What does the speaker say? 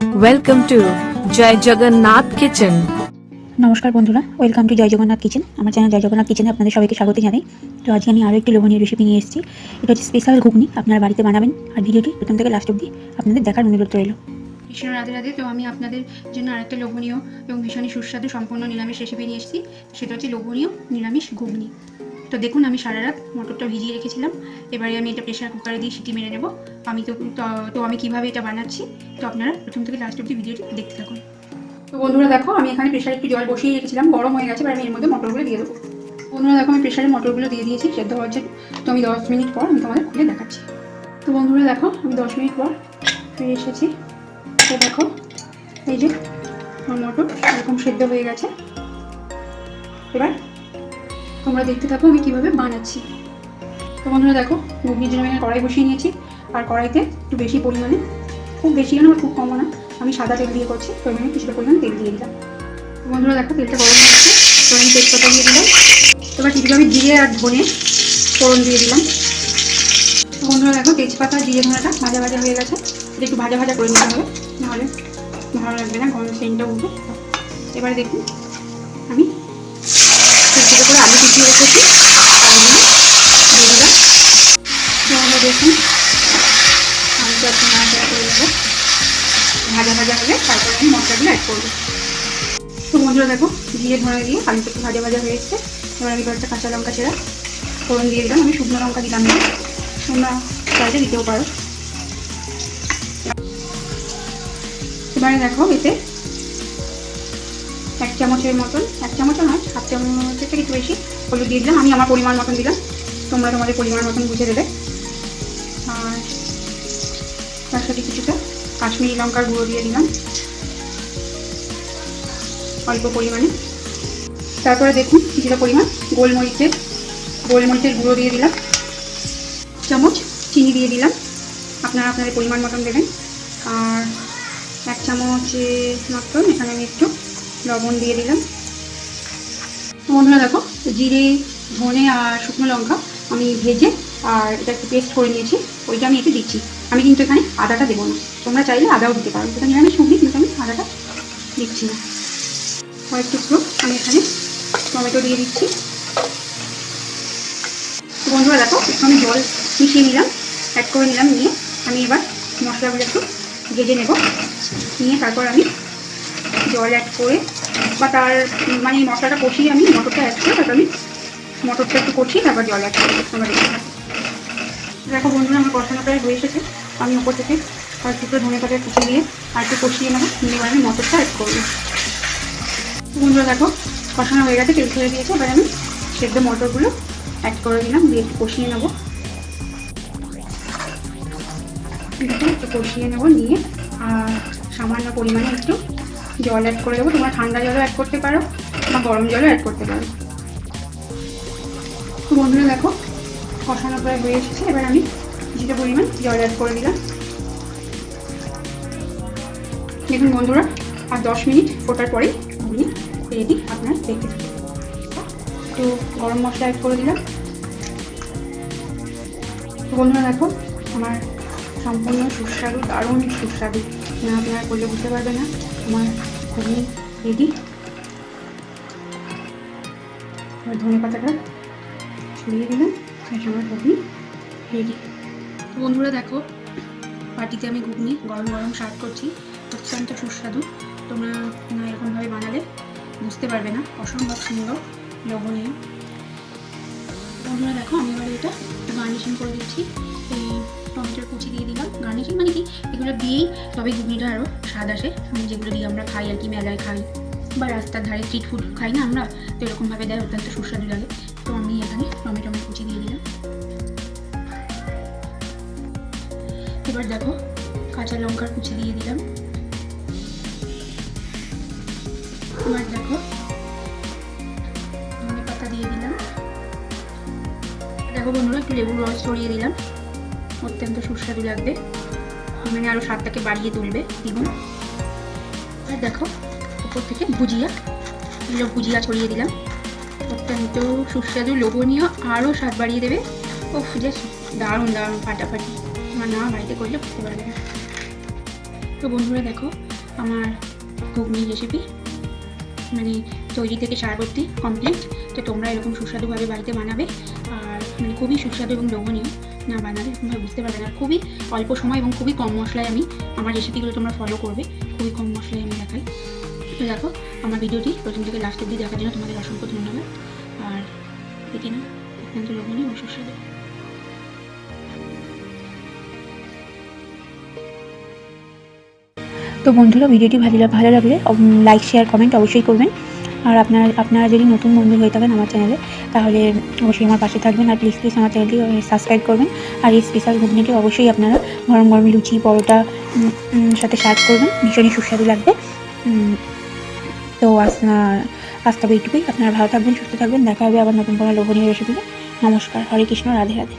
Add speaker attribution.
Speaker 1: Welcome to Jai Jagannath kitchen
Speaker 2: নমস্কার বন্ধুরা welcome to Jai Jagannath kitchen আমার channel Jai Jagannath কিচেনে আপনাদের সবাইকে স্বাগত জানাই। তো আজকে আমি আরও একটি লোভনীয় রেসিপি নিয়ে এসেছি। এটা হচ্ছে স্পেশাল ঘুগনি আপনারা বাড়িতে বানাবেন। আর ভিডিওটি প্রথম থেকে লাস্ট অব্দি আপনাদের দেখার অনুরোধ রইল।
Speaker 3: ভীষণ রাধে রাধে তো আমি আপনাদের জন্য আরেকটা লোভনীয় এবং ভীষণই সুস্বাদু সম্পূর্ণ নিরামিষ রেসিপি নিয়ে এসেছি। সেটা হচ্ছে লোভনীয় নিরামিষ ঘুগনি। তো দেখুন, আমি সারা রাত মটরটা ভিজিয়ে রেখেছিলাম। এবারে আমি এটা প্রেশার কুকারে দিয়ে সিটি মেরে নেব। আমি তো, তো- আমি কীভাবে এটা বানাচ্ছি, তো আপনারা প্রথম থেকে লাস্ট অব্দি ভিডিওটি দেখতে থাকুন। তো বন্ধুরা দেখো, আমি এখানে প্রেশারে একটু জল বসিয়ে রেখেছিলাম, গরম হয়ে গেছে, এবার আমি এর মধ্যে মটরগুলো দিয়ে দেবো। বন্ধুরা দেখো, আমি প্রেশারে মটরগুলো দিয়ে দিয়েছি, সেদ্ধ হওয়ার জন্য। তো আমি দশ মিনিট পর আমি তোমাদের খুলে দেখাচ্ছি। তো বন্ধুরা দেখো, আমি দশ মিনিট পর ফিরে এসেছি। তো দেখো, এই যে আমার মটর এরকম সেদ্ধ হয়ে গেছে। এবার তোমরা দেখতে থাকো আমি কীভাবে বানাচ্ছি। তো বন্ধুরা দেখো মুরগির জন্য আমি কড়াই বসিয়ে নিয়েছি। আর কড়াইতে একটু বেশি পরিমাণে, খুব বেশি না খুব কম না, আমি সাদা তেল দিয়ে করছি, তো আমি কিছুটা পরিমাণে তেল দিয়ে দিলাম। বন্ধুরা দেখো, তেলটা গরম গেছে, তো আমি তেজপাতা দিয়ে দিলাম। এবার কিছুটা আমি জিরে আর ধনে ফোড়ন দিয়ে দিলাম। তো বন্ধুরা দেখো, তেজপাতা, জিরে ধনেটা ভাজা ভাজা হয়ে গেছে। এটা একটু ভাজা ভাজা করে নিতে হবে, নাহলে ভালো লাগবে না গরম সেন্টটা উঠবে। এবারে দেখুন মশলাগুলো অ্যাড করব। তো বন্ধুরা দেখো জিরে ধরে দিয়ে আলুটা একটু ভাজা ভাজা হয়ে এসছে এবার আমি কয়েকটা কাঁচা লঙ্কা ছেড়া ফোড়ন দিয়ে দিলাম। আমি শুকনো লঙ্কা দিলাম না। তোমরা চাইলে দিতেও পারো। এবারে দেখো এতে এক চামচের মতন এক চামচও নয় হাফ চামচের থেকে একটু বেশি হলুদ দিয়ে দিলাম। আমি আমার পরিমাণ মতন দিলাম। তোমরা তোমাদের পরিমাণ মতন বুঝে দেবে। আর তার সাথে কিছুটা কাশ্মীরি লঙ্কার গুঁড়ো দিয়ে দিলাম। অল্প পরিমাণে। তারপরে দেখুন কিছুটা পরিমাণ গোলমরিচের গোলমরিচের গুঁড়ো দিয়ে দিলাম। চামচ চিনি দিয়ে দিলাম। আপনারা আপনাদের পরিমাণ মতন দেবেন। আর এক চামচ মতন এখানে আমি একটু লবণ দিয়ে দিলাম। বন্ধুরা দেখো, জিরে, ধনে আর শুকনো লঙ্কা আমি ভেজে আর এটা একটু পেস্ট করে নিয়েছি। ওইটা আমি একটু দিচ্ছি। আমি কিন্তু এখানে আদাটা দেবো না। তোমরা চাইলে আদাও দিতে পারো। সেটা নিরামিষ সবজি কিন্তু আমি আদাটা দিচ্ছি না। কয়েক টুকরো আমি এখানে টমেটো দিয়ে দিচ্ছি। বন্ধুরা দেখো একটু আমি জল মিশিয়ে নিলাম অ্যাড করে নিলাম, নিয়ে আমি এবার মশলাগুলো একটু ভেজে নেব। নিয়ে তারপর আমি জল অ্যাড করে বা তার মানে মশলাটা কষিয়ে আমি মটরটা অ্যাড করে তারপর আমি মটরটা একটু কষিয়ে তারপর জল অ্যাড করে আমরা। দেখো বন্ধুরা, আমার কষানো প্রায় হয়ে এসেছে। আমি ওপর থেকে আর দুটো ধনে পাতা কুচি দিয়ে আর একটু কষিয়ে নেব। নিয়ে আমি মটরটা অ্যাড করব। বন্ধুরা, দেখো, কষানো হয়ে গেছে, তেল ছেড়ে দিয়েছে। এবার আমি সেদ্ধ মটরগুলো অ্যাড করে দিলাম, দিয়ে একটু কষিয়ে নেব। একটু কষিয়ে নেব, নিয়ে, আর সামান্য পরিমাণে একটু জল অ্যাড করে দেবো। তোমরা ঠান্ডা জলও অ্যাড করতে পারো, বা গরম জলও অ্যাড করতে পারো। বন্ধুরা, দেখো, কষানো প্রায় হয়ে এসেছে। এবার আমি কিছুটা পরিমাণ জল অ্যাড করে দিলাম। দেখুন বন্ধুরা, আর দশ মিনিট ফোটার পরেই রেডি আপনারা থাকুন একটু গরম মশলা অ্যাড করে দিলাম। বন্ধুরা দেখো, আমার সম্পূর্ণ সুস্বাদু, দারুণ সুস্বাদু। না, আপনারা করলে বুঝতে পারবে না, আমার ঘুগনি রেডি এবার ধনে পাতাটা ছড়িয়ে দিলাম আমার ঘুগনি রেডি বন্ধুরা দেখো পাটিতে আমি ঘুগনি গরম গরম সার্ভ করছি। অত্যন্ত সুস্বাদু। তোমরা এরকমভাবে বানালে বুঝতে পারবে না। অসম্ভব সুন্দর, লোভনীয়। বন্ধুরা দেখো, আমি এবার এটা গার্নিশিং করে দিচ্ছি। এই টমেটোর কুচি দিয়ে দিলাম। গার্নিশিং মানে কি? এগুলো দিয়েই তবে ঘুগনিটা আরও স্বাদ আসে। যেগুলো দিয়ে আমরা খাই আর কি, মেলায় খাই বা রাস্তার ধারে স্ট্রিট ফুড খাই না আমরা, তো এরকমভাবে দেয়, অত্যন্ত সুস্বাদু লাগে। তো আমি এখানে টমেটো কুচি দিয়ে দিলাম। এবার দেখো, কাঁচা লঙ্কার কুচি দিয়ে দিলাম। এবার দেখো। ধনে পাতা দিয়ে দিলাম। দেখো বন্ধুরা, একটু লেবুর রস ছড়িয়ে দিলাম। অত্যন্ত সুস্বাদু লাগবে। মানে আরও স্বাদটাকে বাড়িয়ে তুলবে দ্বিগুণ। আর দেখো, উপর থেকে ভুজিয়া এগুলো ভুজিয়া ছড়িয়ে দিলাম। অত্যন্ত সুস্বাদু, লোভনীয় আরও স্বাদ বাড়িয়ে দেবে। ও জাস্ট দারুণ দারুণ, ফাটাফাটি। আমার না বাড়িতে করলে বুঝতে পারবে না। তো বন্ধুরা দেখো, আমার ঘুগনি রেসিপি মানে তৈরি থেকে সারবর্তী কমপ্লিট তো তোমরা এরকম সুস্বাদুভাবে বাড়িতে বানাবে। আর মানে খুবই সুস্বাদু এবং লোভনীয় না বানালে, তোমরা বুঝতে পারবে না। খুবই অল্প সময় এবং খুবই কম মশলায় আমি আমার রেসিপিগুলো তোমরা ফলো করবে। খুবই কম মশলায় আমি দেখাই। তো দেখো, আমার ভিডিওটি প্রথম থেকে লাস্ট অব্দি দেখার জন্য তোমাদের অসংখ্য ধন্যবাদ। আর দেখে না, অত্যন্ত লোভনীয় এবং সুস্বাদু।
Speaker 2: তো বন্ধুরা, ভিডিওটি ভালো ভালো লাগলে লাইক শেয়ার কমেন্ট অবশ্যই করবেন। আর আপনারা আপনারা যদি নতুন বন্ধু হয়ে থাকেন আমার চ্যানেলে তাহলে অবশ্যই আমার পাশে থাকবেন। আর প্লিজ প্লিজ আমার চ্যানেলটি সাবস্ক্রাইব করবেন। আর এই স্পেশাল ঘুগনিটি অবশ্যই আপনারা গরম গরম লুচি, পরোটা সাথে সার্ভ করবেন। ভীষণই সুস্বাদু লাগবে। তো আজ তবে এইটুকুই। আপনারা ভালো থাকবেন, সুস্থ থাকবেন। দেখা হবে আবার নতুন কোনো লোভনীয় রেসিপিতে নমস্কার। হরে কৃষ্ণ। রাধে রাধে।